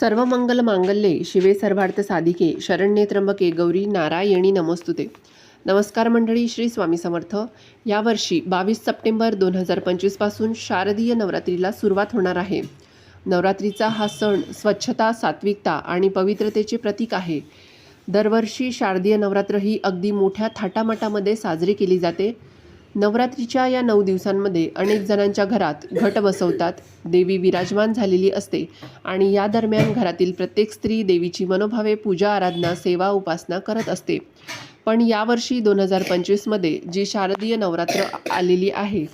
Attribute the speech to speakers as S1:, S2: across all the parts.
S1: सर्व मंगल मांगल्ये शिवे सर्वार्थ साधिके शरण्ये त्र्यंबके गौरी नारायणी नमोस्तुते. नमस्कार मंडळी श्री स्वामी समर्थ. यावर्षी बावीस सप्टेंबर दोन हजार पंचवीसपासून शारदीय नवरात्रीला सुरुवात होणार आहे. नवरात्रीचा हा सण स्वच्छता सात्विकता आणि पवित्रतेचे प्रतीक आहे. दरवर्षी शारदीय नवरात्र ही अगदी मोठ्या थाटामाटामध्ये साजरी केली जाते. नवरात्रीच्या या नऊ दिवसांमध्ये अनेक जणांच्या घरात घट बसवतात. देवी विराजमान झालेली असते आणि या दरम्यान घरातील प्रत्येक स्त्री देवीची मनोभावे पूजा आराधना सेवा उपासना करत असते. पण यावर्षी दोन हजार पंचवीसमध्ये जी शारदीय नवरात्र आलेली आहे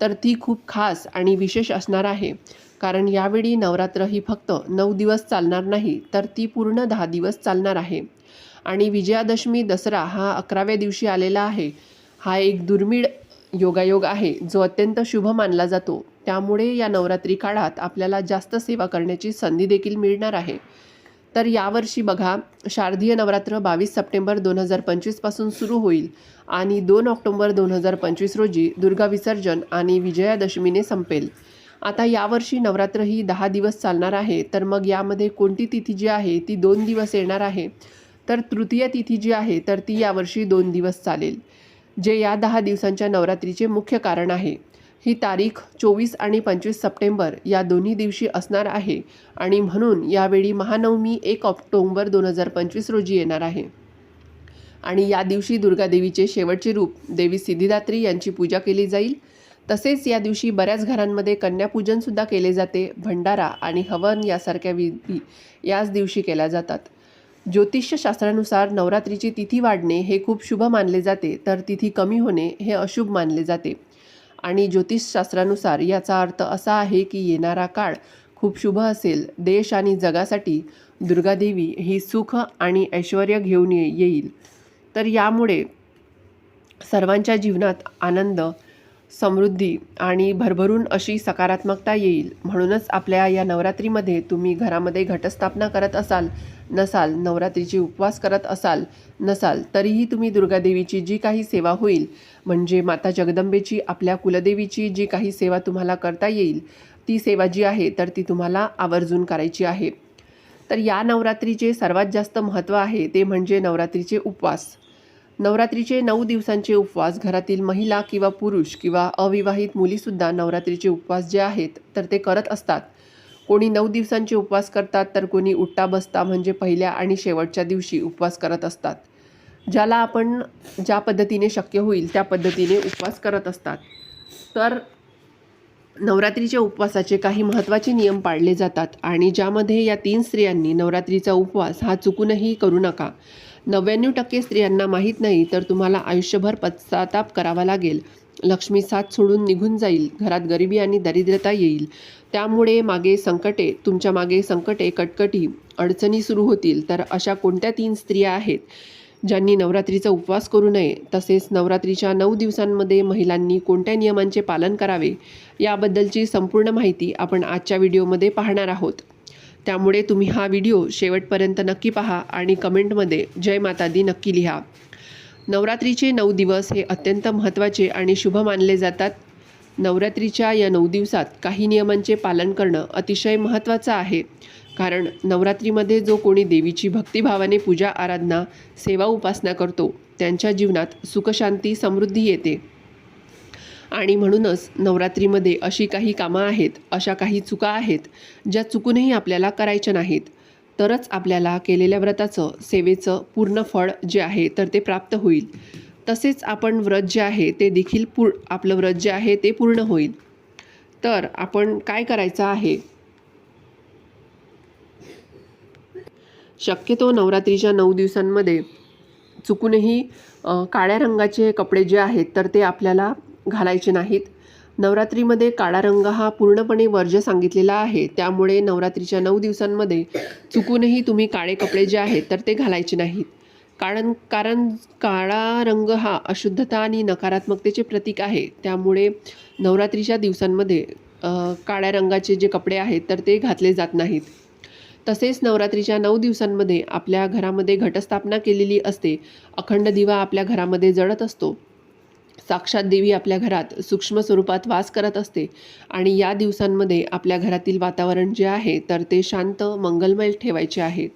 S1: तर ती खूप खास आणि विशेष असणार आहे. कारण यावेळी नवरात्र ही फक्त नऊ दिवस चालणार नाही तर ती पूर्ण दहा दिवस चालणार आहे. आणि विजयादशमी दसरा हा अकराव्या दिवशी आलेला आहे. हा एक दुर्मिळ योगायोग आहे जो अत्यंत शुभ मानला जातो. त्यामुळे या नवरात्री काळात आपल्याला जास्त सेवा करण्याची संधी देखील मिळणार आहे. तर यावर्षी बघा शारदीय नवरात्र बावीस सप्टेंबर दोन हजार पंचवीसपासून सुरू होईल आणि दोन ऑक्टोबर दोन हजार पंचवीस रोजी दुर्गा विसर्जन आणि विजयादशमीने संपेल. आता यावर्षी नवरात्र ही दहा दिवस चालणार आहे. तर मग यामध्ये कोणती तिथी जी आहे ती दोन दिवस येणार आहे? तर तृतीय तिथी जी आहे तर ती यावर्षी दोन दिवस चालेल. जे या दहा दिवसांच्या नवरात्रीचे मुख्य कारण आहे. ही तारीख चोवीस आणि पंचवीस सप्टेंबर या दोन्ही दिवशी असणार आहे आणि म्हणून यावेळी महानवमी एक ऑक्टोंबर दोन हजार पंचवीस रोजी येणार आहे. आणि या दिवशी दुर्गादेवीचे शेवटचे रूप देवी सिद्धिदात्री यांची पूजा केली जाईल. तसेच या दिवशी बऱ्याच घरांमध्ये कन्यापूजनसुद्धा केले जाते. भंडारा आणि हवन यासारख्या विधी याच दिवशी केल्या जातात. ज्योतिषशास्त्रानुसार नवरात्रीची तिथी वाढणे हे खूप शुभ मानले जाते तर तिथी कमी होणे हे अशुभ मानले जाते. आणि ज्योतिषशास्त्रानुसार याचा अर्थ असा आहे की येणारा काळ खूप शुभ असेल. देश आणि जगासाठी दुर्गादेवी ही सुख आणि ऐश्वर घेऊन ये येईल. तर यामुळे सर्वांच्या जीवनात आनंद समृद्धी आणि भरभरून अशी सकारात्मकता येईल. म्हणूनच आपल्या या नवरात्रीमध्ये तुम्ही घरामध्ये घटस्थापना करत असाल नसाल नवरात्रीची उपवास करत असाल नसाल तरीही तुम्ही दुर्गादेवीची जी काही सेवा होईल म्हणजे माता जगदंबेची आपल्या कुलदेवीची जी काही सेवा तुम्हाला करता येईल ती सेवा जी आहे तर ती तुम्हाला आवर्जून करायची आहे. तर या नवरात्रीचे सर्वात जास्त महत्त्व आहे ते म्हणजे नवरात्रीचे उपवास. नवरात्रीचे नऊ दिवसांचे उपवास घरातील महिला किंवा पुरुष किंवा अविवाहित मुलीसुद्धा नवरात्रीचे उपवास जे आहेत तर ते करत असतात. कोणी नऊ दिवसांचे उपवास करतात तर कोणी उठता बसता म्हणजे पहिल्या आणि शेवटच्या दिवशी उपवास करत असतात. ज्याला आपण ज्या पद्धतीने शक्य होईल त्या पद्धतीने उपवास करत असतात. तर नवरात्रीच्या उपवासाचे काही महत्त्वाचे नियम पाळले जातात आणि ज्यामध्ये या तीन स्त्रियांनी नवरात्रीचा उपवास हा चुकूनही करू नका. नव्याण्णव टक्के स्त्रियांना माहीत नाही तर तुम्हाला आयुष्यभर पश्चाताप करावा लागेल. लक्ष्मी साथ सोडून निघून जाईल. घरात गरिबी आणि दरिद्रता येईल. त्यामुळे मागे संकटे तुमच्या मागे संकटे कटकटी अडचणी सुरू होतील. तर अशा कोणत्या तीन स्त्रिया आहेत ज्यांनी नवरात्रीचा उपवास करू नये? तसेच नवरात्रीच्या नऊ दिवसांमध्ये महिलांनी कोणत्या नियमांचे पालन करावे? याबद्दलची संपूर्ण माहिती आपण आजच्या व्हिडिओमध्ये पाहणार आहोत. त्यामुळे तुम्ही हा व्हिडिओ शेवटपर्यंत नक्की पहा आणि कमेंटमध्ये जय माता दी नक्की लिहा. नवरात्रीचे नऊ दिवस हे अत्यंत महत्त्वाचे आणि शुभ मानले जातात. नवरात्रीच्या या नऊ दिवसात काही नियमांचे पालन करणं अतिशय महत्त्वाचं आहे. कारण नवरात्रीमध्ये जो कोणी देवीची भक्तिभावाने पूजा आराधना सेवा उपासना करतो त्यांच्या जीवनात सुखशांती समृद्धी येते. आणि म्हणूनच नवरात्रीमध्ये अशी काही कामं आहेत अशा काही चुका आहेत ज्या चुकूनही आपल्याला करायच्या नाहीत. तरच आपल्याला केलेल्या व्रताचं सेवेचं पूर्ण फळ जे आहे तर ते प्राप्त होईल. तसेच आपण व्रत जे आहे ते देखील पूर आपलं व्रत जे आहे ते पूर्ण होईल. तर आपण काय करायचं आहे? शक्यतो नवरात्रीच्या नऊ दिवसांमध्ये चुकूनही काळ्या रंगाचे कपडे जे आहेत तर ते आपल्याला घालायचे नाहीत. नवरात्रीमध्ये काळा रंग हा पूर्णपणे वर्ज्य सांगितलेला आहे. त्यामुळे नवरात्रीच्या नऊ दिवसांमध्ये चुकूनही तुम्ही काळे कपडे जे आहेत तर ते घालायचे नाहीत. कारण कारण काळा रंग हा अशुद्धता आणि नकारात्मकतेचे प्रतीक आहे. त्यामुळे नवरात्रीच्या दिवसांमध्ये काळ्या रंगाचे जे कपडे आहेत तर ते घातले जात नाहीत. तसेच नवरात्रीच्या नऊ दिवसांमध्ये आपल्या घरामध्ये घटस्थापना केलेली असते. अखंड दिवा आपल्या घरामध्ये जळत असतो. साक्षात देवी आपल्या घरात सूक्ष्म स्वरूपात वास करत असते आणि या दिवसांमध्ये आपल्या घरातील वातावरण जे आहे तर ते शांत मंगलमय ठेवायचे आहे.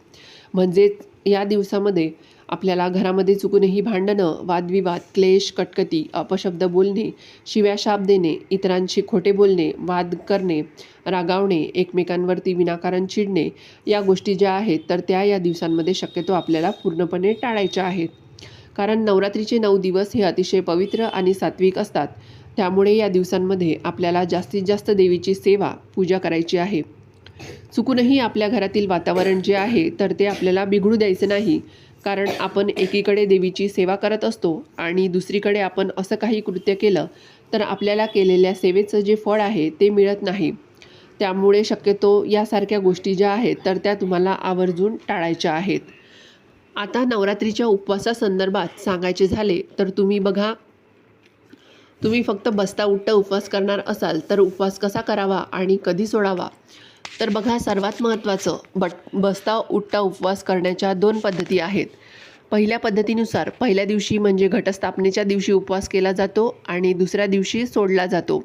S1: म्हणजेच या दिवसामध्ये आपल्याला घरामध्ये चुकूनही भांडणं वादविवाद क्लेश कटकटी अपशब्द बोलणे शिव्या शाप देणे इतरांशी खोटे बोलणे वाद करणे रागावणे एकमेकांवरती विनाकारण चिडणे या गोष्टी ज्या आहेत तर त्या या दिवसांमध्ये शक्यतो आपल्याला पूर्णपणे टाळायच्या आहेत. कारण नवरात्रीचे नऊ दिवस हे अतिशय पवित्र आणि सात्विक असतात. त्यामुळे या दिवसांमध्ये आपल्याला जास्तीत जास्त देवीची सेवा पूजा करायची आहे. चुकूनही आपल्या घरातील वातावरण जे आहे तर ते आपल्याला बिघडू द्यायचं नाही. कारण आपण एकीकडे देवीची सेवा करत असतो आणि दुसरीकडे आपण असं काही कृत्य केलं तर आपल्याला केलेल्या सेवेचं जे फळ आहे ते मिळत नाही. त्यामुळे शक्यतो यासारख्या गोष्टी ज्या आहेत तर त्या तुम्हाला आवर्जून टाळायच्या आहेत. आता नवरात्रीच्या उपवासासंदर्भात सांगायचे झाले तर तुम्ही बघा. तुम्ही फक्त बसता उठता उपवास करणार असाल तर उपवास कसा करावा आणि कधी सोडावा? तर बघा सर्वात महत्त्वाचं बट बसता उठता उपवास करण्याच्या दोन पद्धती आहेत. पहिल्या पद्धतीनुसार पहिल्या दिवशी म्हणजे घटस्थापनेच्या दिवशी उपवास केला जातो आणि दुसऱ्या दिवशी सोडला जातो.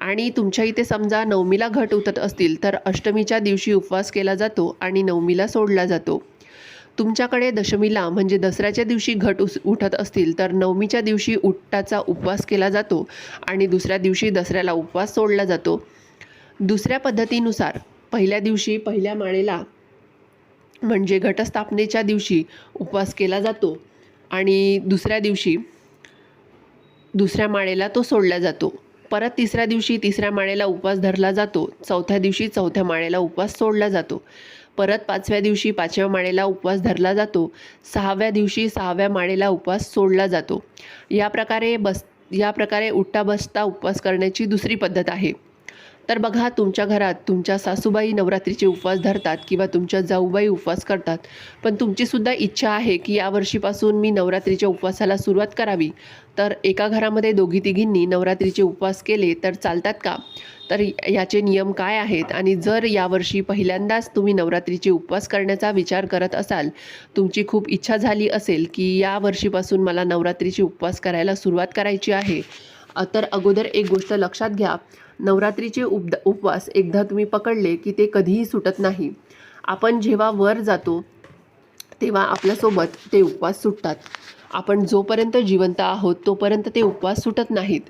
S1: आणि तुमच्या इथे समजा नवमीला घट उतरत असतील तर अष्टमीच्या दिवशी उपवास केला जातो आणि नवमीला सोडला जातो. तुमच्याकडे दशमीला म्हणजे दसऱ्याच्या दिवशी घट उस उठत असतील तर नवमीच्या दिवशी उठाचा उपवास केला जातो आणि दुसऱ्या दिवशी दसऱ्याला उपवास सोडला जातो. दुसऱ्या पद्धतीनुसार पहिल्या दिवशी पहिल्या माळेला म्हणजे घटस्थापनेच्या दिवशी उपवास केला जातो आणि दुसऱ्या दिवशी दुसऱ्या माळेला तो सोडला जातो. परत तिसऱ्या दिवशी तिसऱ्या माळेला उपवास धरला जातो. चौथ्या दिवशी चौथ्या माळेला उपवास सोडला जातो. परत पाचव्या दिवशी पाचव्या माळेला उपवास धरला जातो. सहाव्या दिवशी सहाव्या माळेला उपवास सोडला जातो. या प्रकारे बस या प्रकारे उठता बसता उपवास करण्याची दुसरी पद्धत आहे. तर बघा तुमच्या घरात तुमच्या सासूबाई नवरात्रीचे उपवास धरतात किंवा तुमच्या जाऊबाई उपवास करतात. पण तुमचीसुद्धा इच्छा आहे की यावर्षीपासून मी नवरात्रीच्या उपवासाला सुरुवात करावी. तर एका घरामध्ये दोघी तिघींनी नवरात्रीचे उपवास केले तर चालतात का? तर याचे नियम काय आहेत? आणि जर यावर्षी पहिल्यांदाच तुम्ही नवरात्रीचे उपवास करण्याचा विचार करत असाल तुमची खूप इच्छा झाली असेल की या वर्षीपासून मला नवरात्रीचे उपवास करायला सुरुवात करायची आहे. तर अगोदर एक गोष्ट लक्षात घ्या. नवरात्रीचे उपद उपवास एकदा तुम्ही पकडले की ते कधीही सुटत नाही. आपण जेव्हा वर जातो तेव्हा आपल्यासोबत ते उपवास सुटतात. आपण जोपर्यंत जिवंत आहोत तोपर्यंत ते उपवास सुटत नाहीत.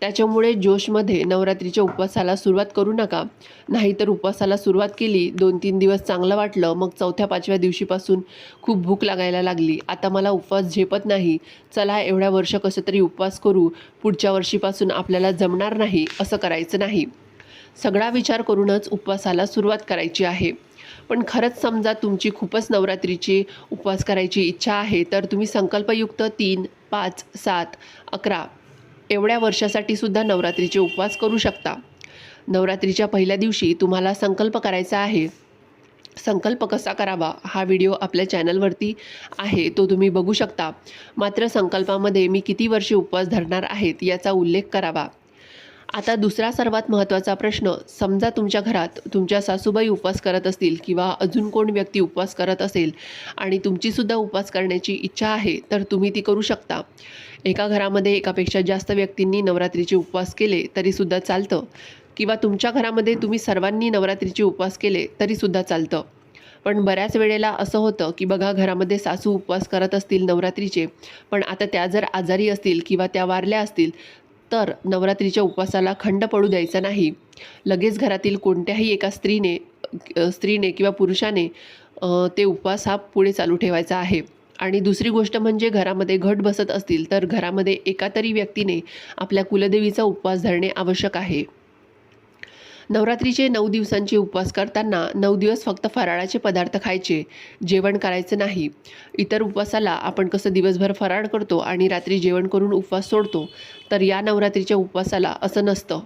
S1: त्याच्यामुळे जोशमध्ये नवरात्रीच्या उपवासाला सुरुवात करू नका. नाहीतर उपवासाला सुरुवात केली दोन तीन दिवस चांगलं वाटलं मग चौथ्या पाचव्या दिवशीपासून खूप भूक लागायला लागली. आता मला उपवास झेपत नाही. चला एवढ्या वर्ष कसं तरी उपवास करू. पुढच्या वर्षीपासून आपल्याला जमणार नाही असं करायचं नाही. सगळा विचार करूनच उपवासाला सुरुवात करायची आहे. पण खरंच समजा तुमची खूपच नवरात्रीची उपवास करायची इच्छा आहे तर तुम्ही संकल्पयुक्त तीन पाच सात अकरा एवढ्या वर्षासाठी सुद्धा नवरात्रीचे उपवास करू शकता. नवरात्रीच्या पहिल्या दिवशी तुम्हाला संकल्प करायचा आहे. संकल्प कसा करावा हा व्हिडिओ आपल्या चॅनलवरती आहे तो तुम्ही बघू शकता. मात्र संकल्पामध्ये मी किती वर्षे उपवास धरणार आहेत याचा उल्लेख करावा. आता दुसरा सर्वात महत्त्वाचा प्रश्न समजा तुमच्या घरात तुमच्या सासूबाई उपवास करत असतील किंवा अजून कोण व्यक्ती उपवास करत असेल आणि तुमचीसुद्धा उपवास करण्याची इच्छा आहे तर तुम्ही ती करू शकता. एका घरामध्ये एकापेक्षा जास्त व्यक्तींनी नवरात्रीचे उपवास केले तरीसुद्धा चालतं. किंवा तुमच्या घरामध्ये तुम्ही सर्वांनी नवरात्रीचे उपवास केले तरीसुद्धा चालतं. पण बऱ्याच वेळेला असं होतं की बघा घरामध्ये सासू उपवास करत असतील नवरात्रीचे पण आता त्या जर आजारी असतील किंवा त्या वारल्या असतील तर नवरात्रीच्या उपवासाला खंड पडू द्यायचा नाही. लगेच घरातील कोणत्याही एका स्त्रीने स्त्रीने किंवा पुरुषाने ते उपवास हा पुढे चालू ठेवायचा आहे. आणि दुसरी गोष्ट म्हणजे घरामध्ये घट बसत असतील तर घरामध्ये एका तरी व्यक्तीने आपल्या कुलदेवीचा उपवास धरणे आवश्यक आहे. नवरात्रीचे नऊ दिवसांचे उपवास करताना नऊ दिवस फक्त फराळाचे पदार्थ खायचे जेवण करायचं नाही. इतर उपवासाला आपण कसं दिवसभर फराळ करतो आणि रात्री जेवण करून उपवास सोडतो तर या नवरात्रीच्या उपवासाला असं नसतं.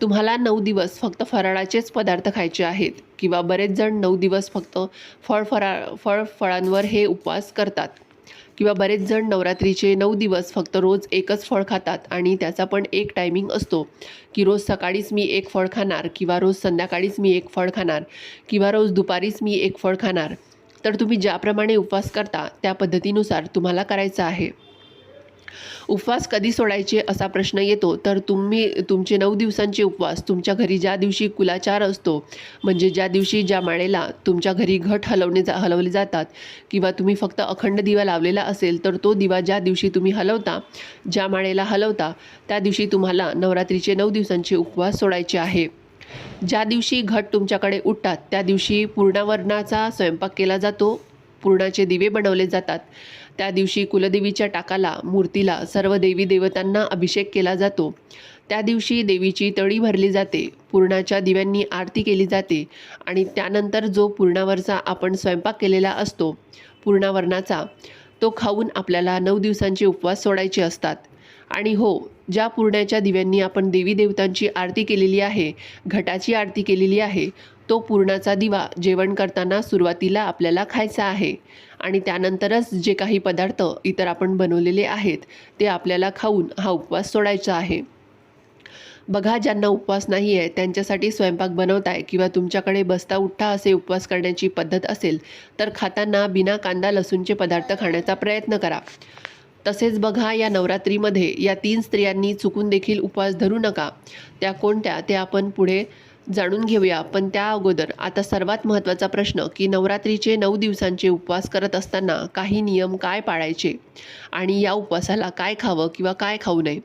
S1: तुम्हाला नऊ दिवस फक्त फराळाचेच पदार्थ खायचे आहेत किंवा बरेच जण नऊ दिवस फक्त फळ फराळ फळ फळांवर हे उपवास करतात. किंवा बरेच जण नवरात्रीचे नऊ दिवस फक्त रोज एकच फळ खातात आणि त्याचा पण एक टायमिंग असतो की रोज सकाळीच मी एक फळ खाणार किंवा रोज संध्याकाळीच मी एक फळ खाणार किंवा रोज दुपारीच मी एक फळ खाणार. तर तुम्ही ज्याप्रमाणे उपवास करता त्या पद्धतीनुसार तुम्हाला करायचं आहे. उपवास कधी सोडायचे असा प्रश्न येतो तर तुम्ही तुमचे नऊ दिवसांचे उपवास तुमच्या घरी ज्या दिवशी कुलाचार असतो म्हणजे ज्या दिवशी ज्या माळेला तुमच्या घरी घट हलवणे जा हलवले जातात किंवा तुम्ही फक्त अखंड दिवा लावलेला असेल तर तो दिवा ज्या दिवशी तुम्ही हलवता ज्या माळेला हलवता त्या दिवशी तुम्हाला नवरात्रीचे नऊ दिवसांचे उपवास सोडायचे आहे. ज्या दिवशी घट तुमच्याकडे उठतात त्या दिवशी पूर्णावरणाचा स्वयंपाक केला जातो पूर्णाचे दिवे बनवले जातात. त्या दिवशी कुलदेवीच्या टाकाला मूर्तीला सर्व देवी देवतांना अभिषेक केला जातो. त्या दिवशी देवीची तळी भरली जाते पूर्णाच्या दिव्यांनी आरती केली जाते आणि त्यानंतर जो पूर्णावरचा आपण स्वयंपाक केलेला असतो पूर्णावरणाचा तो खाऊन आपल्याला नऊ दिवसांचे उपवास सोडायचे असतात. आणि हो ज्या पूर्णाच्या दिव्यांनी आपण देवी देवतांची आरती केलेली आहे घटाची आरती केलेली आहे तो पूर्णाचा दिवा जेवण करताना सुरुवातीला आपल्याला खायचा आहे. आणि त्यानंतरच जे काही पदार्थ इतर आपण बनवलेले आहेत ते आपल्याला खाऊन हा उपवास सोडायचा आहे. बघा ज्यांना उपवास नाही आहे त्यांच्यासाठी स्वयंपाक बनवताय किंवा तुमच्याकडे बसता उठ्ठा असे उपवास करण्याची पद्धत असेल तर खाताना बिना कांदा लसूणचे पदार्थ खाण्याचा प्रयत्न करा. तसेच बघा या नवरात्रीमध्ये या तीन स्त्रियांनी चुकून देखील उपवास धरू नका. त्या कोणत्या? ते आपण पुढे जाणून घेऊया. पण त्या अगोदर आता सर्वात महत्त्वाचा प्रश्न की नवरात्रीचे नऊ दिवसांचे उपवास करत असताना काही नियम काय पाळायचे? आणि या उपवासाला काय खावं किंवा काय खाऊ नये?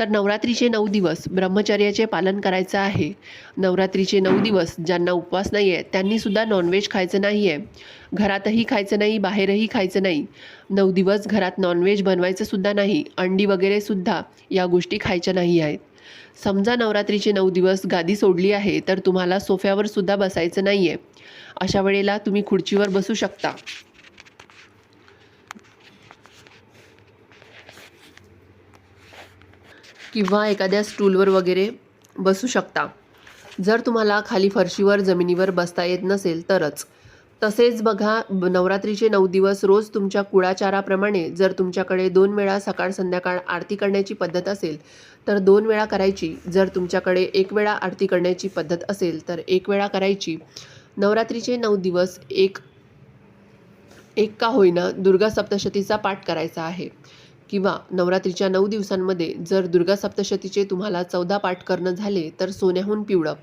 S1: तर नवरात्रीचे नऊ दिवस ब्रह्मचर्याचे पालन करायचं आहे. नवरात्रीचे नऊ दिवस ज्यांना उपवास नाही आहे त्यांनीसुद्धा नॉनव्हेज खायचं नाही आहे घरातही खायचं नाही बाहेरही खायचं नाही. नऊ दिवस घरात नॉनव्हेज बनवायचं सुद्धा नाही अंडी वगैरेसुद्धा या गोष्टी खायच्या नाही आहेत. समजा नवरात्रीचे नऊ दिवस गादी सोडली आहे तर तुम्हाला सोफ्यावर सुद्धा बसायचं नाही आहे अशा वेळेला तुम्ही खुर्चीवर बसू शकता. किंवा एखाद्या स्टूलवर वगैरे बसू शकता. जर तुम्हाला खाली फरशीवर जमिनीवर बसता येत नसेल तरच. तसेच बघा नवरात्रीचे नऊ दिवस रोज तुमच्या कुळाचाराप्रमाणे जर तुमच्याकडे दोन वेळा सकाळ संध्याकाळ आरती करण्याची पद्धत असेल तर दोन वेळा करायची. जर तुमच्याकडे एक वेळा आरती करण्याची पद्धत असेल तर एक वेळा करायची. नवरात्रीचे नऊ दिवस एक एक का होईना दुर्गा सप्तशतीचा पाठ करायचा आहे. किंवा नवरात्रीच्या नऊ दिवसांमध्ये जर दुर्गा सप्तशतीचे तुम्हाला चौदा पाठ करणं झाले तर सोन्याहून पिवळं.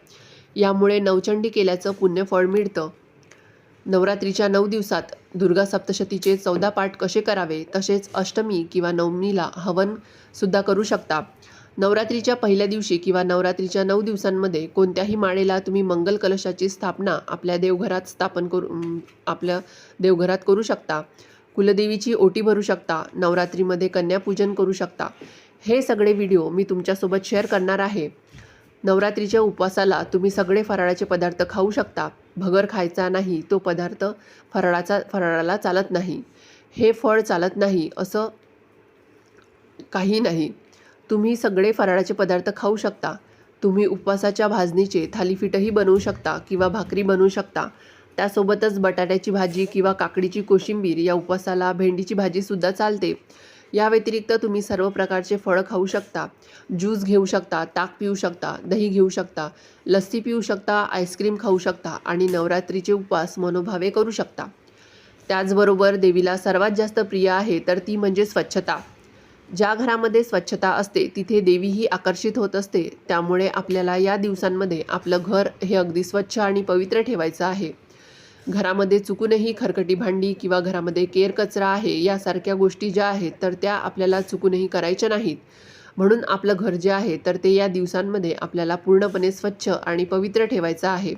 S1: यामुळे नवचंडी केल्याचं पुण्यफळ मिळतं. नवरात्रीच्या नऊ दिवसात दुर्गा सप्तशतीचे चौदा पाठ कसे करावे? तसेच अष्टमी किंवा नवमीला हवनसुद्धा करू शकता. नवरात्रीच्या पहिल्या दिवशी किंवा नवरात्रीच्या नऊ दिवसांमध्ये कोणत्याही माळेला तुम्ही मंगल कलशाची स्थापना आपल्या देवघरात स्थापन करू आपल्या देवघरात करू शकता. कुलदेवीची ओटी भरू शकता. नवरात्रीमध्ये कन्यापूजन करू शकता. हे सगळे व्हिडिओ मी तुमच्यासोबत शेअर करणार आहे. नवरात्रीच्या उपवासाला तुम्ही सगळे फराळाचे पदार्थ खाऊ शकता. भगर खायचा नाही तो पदार्थ फराळाचा फराळाला चालत नाही. हे फळ चालत नाही असं काही नाही. तुम्ही सगळे फराळाचे पदार्थ खाऊ शकता. तुम्ही उपवासाच्या भाजणीचे थालीपीठही बनवू शकता किंवा भाकरी बनवू शकता. त्यासोबतच बटाट्याची भाजी किंवा काकडीची कोशिंबीर या उपवासाला भेंडीची भाजीसुद्धा चालते. या व्यतिरिक्त तुम्ही सर्व प्रकारचे फळं खाऊ शकता ज्यूस घेऊ शकता ताक पिऊ शकता दही घेऊ शकता लस्सी पिऊ शकता आईस्क्रीम खाऊ शकता आणि नवरात्रीचे उपवास मनोभावे करू शकता. त्याचबरोबर देवीला सर्वात जास्त प्रिय आहे तर ती म्हणजे स्वच्छता. ज्या घरामध्ये स्वच्छता असते तिथे देवीही आकर्षित होत असते. त्यामुळे आपल्याला या दिवसांमध्ये आपलं घर हे अगदी स्वच्छ आणि पवित्र ठेवायचं आहे. घरामध्ये चुकूनही खरकटी भांडी किंवा घरामध्ये केर कचरा आहे यासारख्या गोष्टी ज्या आहेत तर त्या आपल्याला चुकूनही करायच्या नाहीत. म्हणून आपलं घर जे आहे तर ते या दिवसांमध्ये आपल्याला पूर्णपणे स्वच्छ आणि पवित्र ठेवायचं आहे.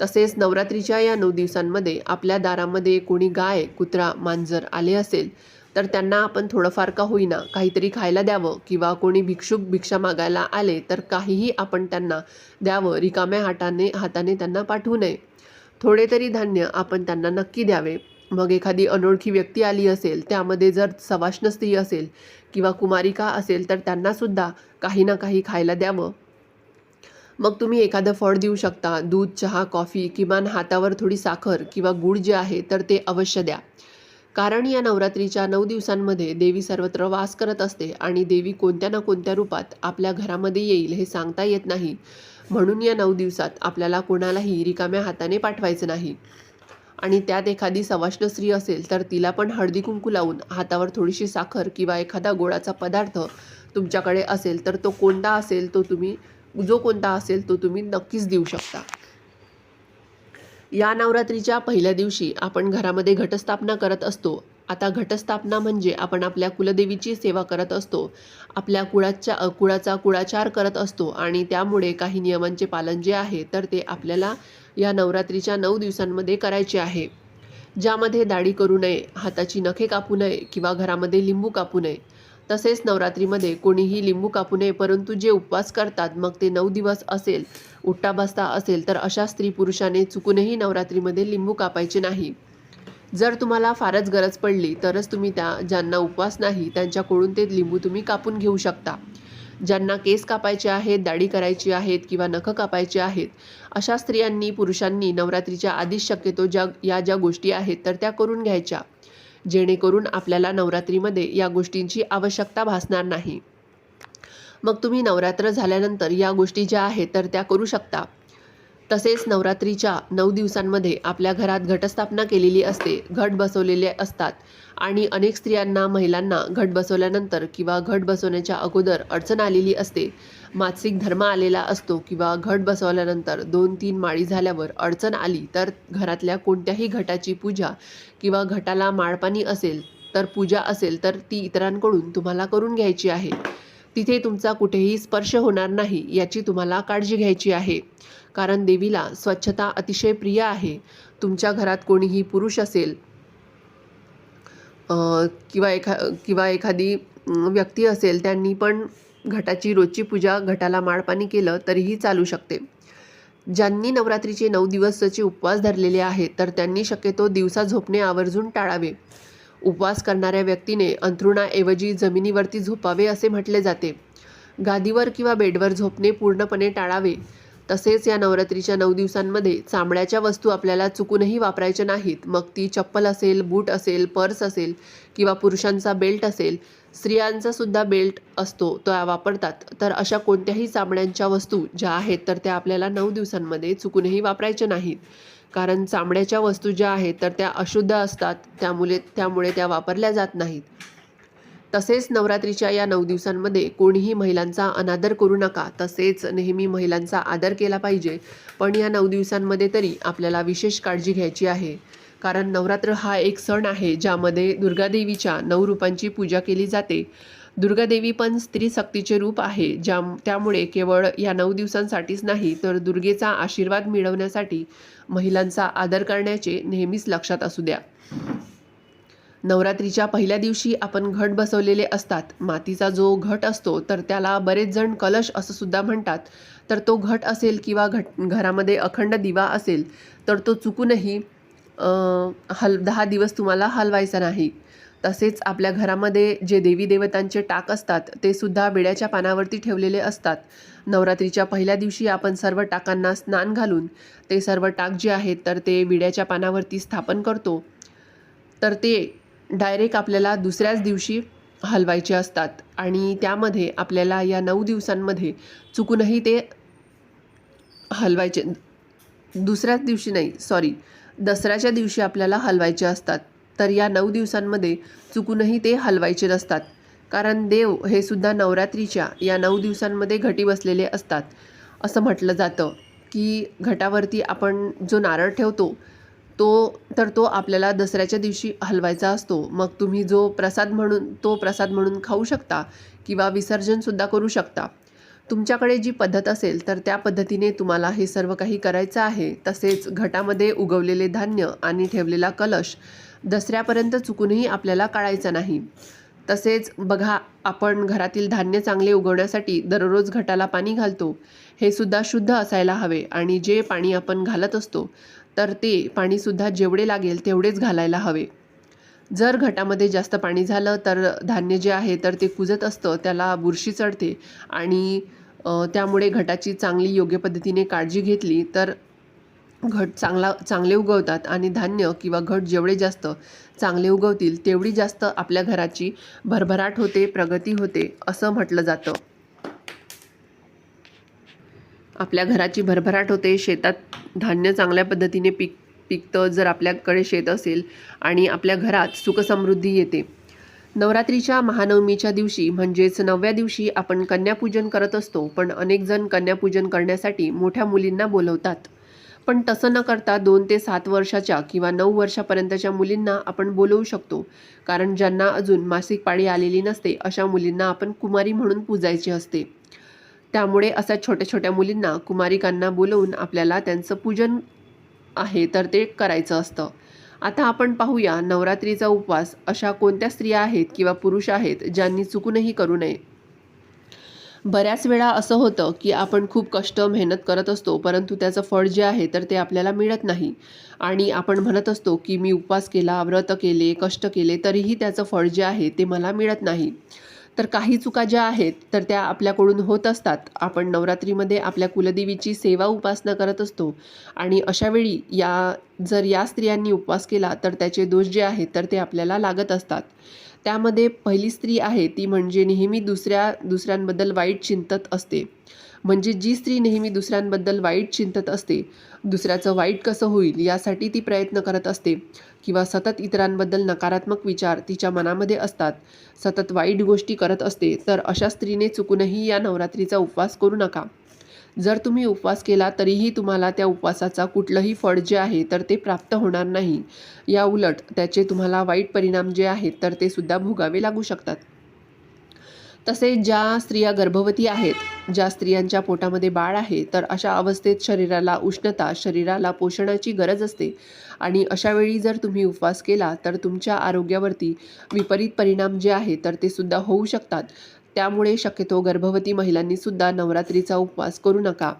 S1: तसेच नवरात्रीच्या या नऊ दिवसांमध्ये आपल्या दारामध्ये कोणी गाय कुत्रा मांजर आले असेल तर त्यांना आपण थोडंफार का होईना काहीतरी खायला द्यावं किंवा कोणी भिक्षुक भिक्षा मागायला आले तर काहीही आपण त्यांना द्यावं रिकाम्या हाताने हाताने त्यांना पाठवू नये. थोडे तरी धान्य आपण त्यांना नक्की द्यावे. मग एखादी अनोळखी व्यक्ती आली असेल त्यामध्ये जर सवाष्ण स्त्री असेल किंवा कुमारिका असेल तर त्यांनासुद्धा काही ना काही खायला द्यावं. मग तुम्ही एखादं फळ देऊ शकता दूध चहा कॉफी किमान हातावर थोडी साखर किंवा गूळ जे आहे तर ते अवश्य द्या. कारण या नवरात्रीच्या नऊ दिवसांमध्ये देवी सर्वत्र वास करत असते आणि देवी कोणत्या ना कोणत्या रूपात आपल्या घरामध्ये येईल हे सांगता येत नाही. म्हणून या नऊ दिवसात आपल्याला कोणालाही रिकाम्या हाताने पाठवायचं नाही. आणि त्यात एखादी सवाष्ण स्त्री असेल तर तिला पण हळदी कुंकू लावून हातावर थोडीशी साखर किंवा एखादा गोडाचा पदार्थ तुमच्याकडे असेल तर तो कोणता असेल तो तुम्ही जो कोणता असेल तो तुम्ही नक्कीच देऊ शकता. या नवरात्रीच्या पहिल्या दिवशी आपण घरामध्ये घटस्थापना करत असतो. आता घटस्थापना म्हणजे आपण आपल्या कुलदेवीची सेवा करत असतो. आपल्या कुळाच्या कुळाचा कुळाचार करत असतो आणि त्यामुळे काही नियमांचे पालन जे आहे तर ते आपल्याला या नवरात्रीच्या नऊ दिवसांमध्ये करायचे आहे. ज्यामध्ये दाढी करू नये हाताची नखे कापू नये किंवा घरामध्ये लिंबू कापू नये. तसेच नवरात्रीमध्ये कोणीही लिंबू कापू नये परंतु जे उपवास करतात मग ते नऊ दिवस असेल उठता बसता असेल तर अशा स्त्री पुरुषाने चुकूनही नवरात्रीमध्ये लिंबू कापायचे नाही. जर तुम्हाला फारच गरज पडली तरच तुम्ही त्या ज्यांना उपवास नाही त्यांच्याकडून ते लिंबू तुम्ही कापून घेऊ शकता. ज्यांना केस कापायचे आहेत दाढी करायची आहेत किंवा नखं कापायची आहेत अशा स्त्रियांनी पुरुषांनी नवरात्रीच्या आधीच शक्यतो ज्या या ज्या गोष्टी आहेत तर त्या करून घ्यायच्या. जेणेकरून आपल्याला नवरात्रीमध्ये या गोष्टींची आवश्यकता भासणार नाही. मग तुम्ही नवरात्र झाल्यानंतर या गोष्टी ज्या आहेत तर त्या करू शकता. तसेच नवरात्रीच्या नऊ दिवसांमध्ये आपल्या घरात घटस्थापना केलेली असते घट बसवलेले असतात आणि अनेक स्त्रियांना महिलांना घट बसवल्यानंतर किंवा घट बसवण्याच्या अगोदर अडचण आलेली असते. मासिक धर्म आलेला असतो किंवा घट बसवल्यानंतर दोन तीन माळी झाल्यावर अडचण आली तर घरातल्या कोणत्याही घटाची पूजा किंवा घटाला माळपाणी असेल तर पूजा असेल तर ती इतरांकडून तुम्हाला करून घ्यायची आहे. तिथे तुमचा कुठेही स्पर्श होणार नाही याची तुम्हाला काळजी घ्यायची आहे. कारण देवीला स्वच्छता अतिशय प्रिय आहे. तुमच्या घरात कोणीही पुरुष असेल किंवा एखा किंवा एखादी व्यक्ती असेल त्यांनी पण घटाची रोजची पूजा घटाला माळपाणी केलं तरीही चालू शकते. ज्यांनी नवरात्रीचे नऊ दिवसचे उपवास धरलेले आहेत तर त्यांनी शक्यतो दिवसा झोपणे आवर्जून टाळावे. उपवास करणाऱ्या व्यक्तीने अंथरुणाऐवजी जमिनीवरती झोपावे असे म्हटले जाते. गादीवर किंवा बेडवर झोपणे पूर्णपणे टाळावे. तसेच या नवरात्रीच्या नऊ दिवसांमध्ये चामड्याच्या वस्तू आपल्याला चुकूनही वापरायच्या नाहीत. मग ती चप्पल असेल बूट असेल पर्स असेल किंवा पुरुषांचा बेल्ट असेल स्त्रियांचा सुद्धा बेल्ट असतो त्या वापरतात. तर अशा कोणत्याही चामड्यांच्या वस्तू ज्या आहेत तर त्या आपल्याला नऊ दिवसांमध्ये चुकूनही वापरायच्या नाहीत. कारण चामड्याच्या वस्तू ज्या आहेत तर त्या अशुद्ध असतात. त्यामुळे त्यामुळे त्या वापरल्या जात नाहीत. तसेच नवरात्रीच्या या नऊ दिवसांमध्ये कोणीही महिलांचा अनादर करू नका. तसेच नेहमी महिलांचा आदर केला पाहिजे. पण या नऊ दिवसांमध्ये तरी आपल्याला विशेष काळजी घ्यायची आहे. कारण नवरात्र हा एक सण आहे ज्यामध्ये दुर्गादेवीच्या नऊ रूपांची पूजा केली जाते. दुर्गादेवी पण स्त्री शक्तीचे रूप आहे. ज्या त्यामुळे केवळ या नऊ दिवसांसाठीच नाही तर दुर्गेचा आशीर्वाद मिळवण्यासाठी महिलांचा आदर करण्याचे नेहमीच लक्षात असू द्या. नवरात्रीच्या पहिल्या दिवशी आपण घट बसवलेले असतात. मातीचा जो घट असतो तर त्याला बरेच जण कलश असं सुद्धा म्हणतात. तर तो घट असेल किंवा घट घरामध्ये अखंड दिवा असेल तर तो चुकूनही हल दहा दिवस तुम्हाला हलवायचा नाही. तसेच आपल्या घरामध्ये जे देवी देवतांचे टाक असतात ते सुद्धा बेड्याच्या पानावरती ठेवलेले असतात. नवरात्रीच्या पहिल्या दिवशी आपण सर्व टाकांना स्नान घालून ते सर्व टाक जे आहेत तर ते विड्याच्या पानावरती स्थापन करतो. तर ते डायरेक्ट आपल्याला दुसऱ्याच दिवशी हलवायचे असतात. आणि त्यामध्ये आपल्याला या नऊ दिवसांमध्ये चुकूनही ते हलवायचे. दुसऱ्याच दिवशी नाही सॉरी दसऱ्याच्या दिवशी आपल्याला हलवायचे असतात. तर या नऊ दिवसांमध्ये चुकूनही ते हलवायचे नसतात. कारण देव हे सुद्धा नवरात्रीच्या या नऊ दिवसांमध्ये घटी बसलेले असतात. असं म्हटलं जातं की घटावरती आपण जो नारळ ठेवतो तो तर तो आपल्याला दसऱ्याच्या दिवशी हलवायचा असतो. मग तुम्ही जो प्रसाद म्हणून तो प्रसाद म्हणून खाऊ शकता किंवा विसर्जनसुद्धा करू शकता. तुमच्याकडे जी पद्धत असेल तर त्या पद्धतीने तुम्हाला हे सर्व काही करायचं आहे. तसेच घटामध्ये उगवलेले धान्य आणि ठेवलेला कलश दसऱ्यापर्यंत चुकूनही आपल्याला काढायचा नाही. तसेच बघा आपण घरातील धान्य चांगले उगवण्यासाठी दररोज घटाला पाणी घालतो. हे सुद्धा शुद्ध असायला हवे आणि जे पाणी आपण घालत असतो तर ते पाणीसुद्धा जेवढे लागेल तेवढेच घालायला हवे. जर घटामध्ये जास्त पाणी झालं तर धान्य जे आहे तर ते कुजत असतं त्याला बुरशी चढते आणि त्यामुळे घटाची चांगली योग्य पद्धतीने काळजी घेतली तर घट चांगला चांगले उगवतात आणि धान्य किंवा घट जेवढे जास्त चांगले उगवतील तेवढी जास्त आपल्या घराची भरभराट होते प्रगती होते असं म्हटलं जातं. आपल्या घराची भरभराट होते. शेतात धान्य चांगल्या पद्धतीने पीक पिकतं जर आपल्याकडे शेत असेल आणि आपल्या घरात सुखसमृद्धी येते. नवरात्रीच्या महानवमीच्या दिवशी म्हणजेच नवव्या दिवशी आपण कन्यापूजन करत असतो. पण अनेक जण कन्यापूजन करण्यासाठी मोठ्या मुलींना बोलवतात. पण तसं न करता दोन ते सात वर्षाच्या किंवा नऊ वर्षापर्यंतच्या मुलींना आपण बोलवू शकतो. कारण ज्यांना अजून मासिक पाळी आलेली नसते अशा मुलींना आपण कुमारी म्हणून पूजायची असते. त्यामुळे अशा छोट्या छोट्या मुलींना कुमारिकांना बोलवून आपल्याला त्यांचं पूजन आहे तर ते करायचं असतं. आता आपण पाहूया नवरात्रीचा उपवास अशा कोणत्या स्त्रिया आहेत किंवा पुरुष आहेत ज्यांनी चुकूनही करू नये? बऱ्याच वेळा असं होतं की आपण खूप कष्ट मेहनत करत असतो परंतु त्याचं फळ जे आहे तर ते आपल्याला मिळत नाही. आणि आपण म्हणत असतो की मी उपवास केला व्रत केले कष्ट केले तरीही त्याचं फळ जे आहे ते मला मिळत नाही. तर काही चुका ज्या आहेत तर त्या आपल्याकडून होत असतात. आपण नवरात्रीमध्ये आपल्या कुलदेवीची सेवा उपासना करत असतो. आणि अशावेळी या जर या स्त्रियांनी उपवास केला तर त्याचे दोष जे आहेत तर ते आपल्याला लागत असतात. त्यामध्ये पहिली स्त्री आहे ती म्हणजे नेहमी दुसऱ्या दुसऱ्यांबद्दल वाईट चिंतत असते. म्हणजे जी स्त्री नेहमी दुसऱ्यांबद्दल वाईट चिंतत असते दुसऱ्याचं वाईट कसं होईल यासाठी ती प्रयत्न करत असते किंवा सतत इतरांबद्दल नकारात्मक विचार तिच्या मनामध्ये असतात. सतत वाईट गोष्टी करत असते तर अशा स्त्रीने चुकूनही या नवरात्रीचा उपवास करू नका. जर तुम्ही उपवास केला तरीही तुम्हाला त्या उपवासाचा कुठलंही फळ जे आहे तर ते प्राप्त होणार नाही. या उलट त्याचे तुम्हाला वाईट परिणाम जे आहेत तर ते सुद्धा भोगावे लागू शकतात. तसेच ज्या स्त्रिया गर्भवती आहेत ज्या स्त्रियांच्या पोटामध्ये बाळ आहे तर अशा अवस्थेत शरीराला उष्णता शरीराला पोषणाची गरज असते. आणि अशावेळी जर तुम्ही उपवास केला तर तुमच्या आरोग्यावरती विपरीत परिणाम जे आहे तर ते सुद्धा होऊ शकतात. त्यामुळे शक्यतो गर्भवती महिलांनी सुद्धा नवरात्रीचा उपवास करू नका.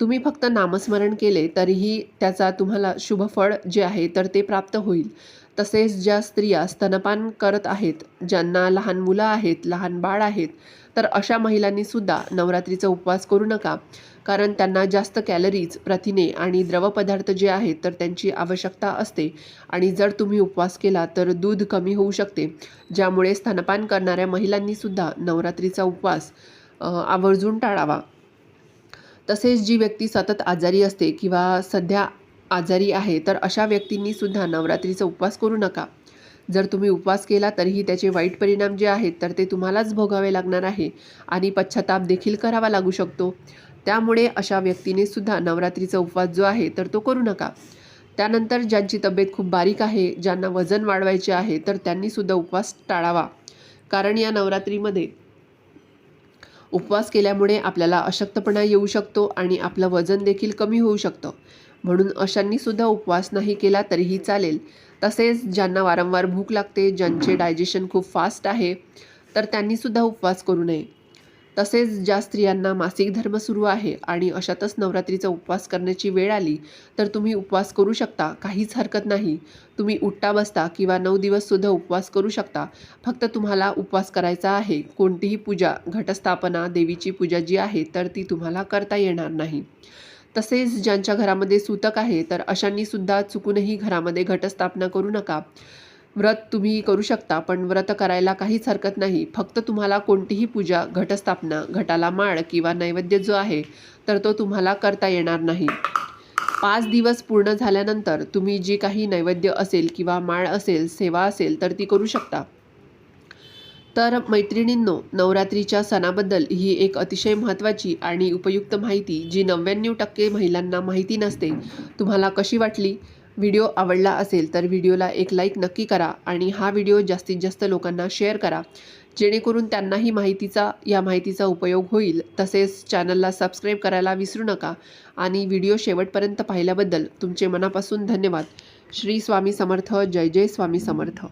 S1: तुम्ही फक्त नामस्मरण केले तरीही त्याचा तुम्हाला शुभफळ जे आहे तर ते प्राप्त होईल. तसेच ज्या स्त्रिया स्तनपान करत आहेत ज्यांना लहान मुलं आहेत लहान बाळ आहेत तर अशा महिलांनी सुद्धा नवरात्रीचा उपवास करू नका. कारण त्यांना जास्त कॅलरीज प्रथिने आणि द्रवपदार्थ जे आहेत तर त्यांची आवश्यकता असते. आणि जर तुम्ही उपवास केला तर दूध कमी होऊ शकते. ज्यामुळे स्तनपान करणाऱ्या महिलांनी सुद्धा नवरात्रीचा उपवास आवर्जून टाळावा. तसेच जी व्यक्ती सतत आजारी असते किंवा सध्या आजारी आहे तर अशा व्यक्तींनी सुद्धा नवरात्रीचा उपवास करू नका. जर तुम्ही उपवास केला तरीही त्याचे वाईट परिणाम जे आहेत तर ते तुम्हालाच भोगावे लागणार आहे आणि पश्चाताप देखील करावा लागू शकतो. त्यामुळे अशा व्यक्तीने सुद्धा नवरात्रीचा उपवास जो आहे तर तो करू नका. त्यानंतर ज्यांची तब्येत खूप बारीक आहे ज्यांना वजन वाढवायचे आहे तर त्यांनीसुद्धा उपवास टाळावा. कारण या नवरात्रीमध्ये उपवास केल्यामुळे आपल्याला अशक्तपणा येऊ शकतो आणि आपलं वजन देखील कमी होऊ शकतं. म्हणून अशांनीसुद्धा उपवास नाही केला तरीही चालेल. तसेच ज्यांना वारंवार भूक लागते ज्यांचे डायजेशन खूप फास्ट आहे तर त्यांनीसुद्धा उपवास करू नये. तसेच ज्या स्त्रियांना मासिक धर्म सुरू आहे आणि अशातच नवरात्रीचा उपवास करण्याची वेळ आली तर तुम्ही उपवास करू शकता काहीच हरकत नाही. तुम्ही उठता बसता किंवा नऊ दिवससुद्धा उपवास करू शकता. फक्त तुम्हाला उपवास करायचा आहे. कोणतीही पूजा घटस्थापना देवीची पूजा जी आहे तर ती तुम्हाला करता येणार नाही. तसेच ज्यांच्या घरामध्ये सूतक आहे तर अशांनी सुद्धा चुकूनही घरामध्ये घटस्थापना करू नका. व्रत तुम्ही करू शकता पण व्रत करायला काहीच हरकत नाही. फक्त तुम्हाला कोणतीही पूजा घटस्थापना घटाला माळ किंवा नैवेद्य जो आहे तर तो तुम्हाला करता येणार नाही. पाच दिवस पूर्ण झाल्यानंतर तुम्ही जी काही नैवेद्य असेल किंवा माळ असेल सेवा असेल तर ती करू शकता. तर मैत्रिणींनो नवरात्रीच्या सणाबद्दल ही एक अतिशय महत्त्वाची आणि उपयुक्त माहिती जी नव्याण्णव टक्के महिलांना माहिती नसते. तुम्हाला कशी वाटली? व्हिडिओ आवडला असेल तर व्हिडिओला एक लाईक नक्की करा आणि हा व्हिडिओ जास्तीत जास्त लोकांना शेअर करा. जेणेकरून त्यांनाही माहितीचा या माहितीचा उपयोग होईल. तसेच चॅनलला सबस्क्राईब करायला विसरू नका. आणि व्हिडिओ शेवटपर्यंत पाहिल्याबद्दल तुमचे मनापासून धन्यवाद. श्री स्वामी समर्थ जय जय स्वामी समर्थ.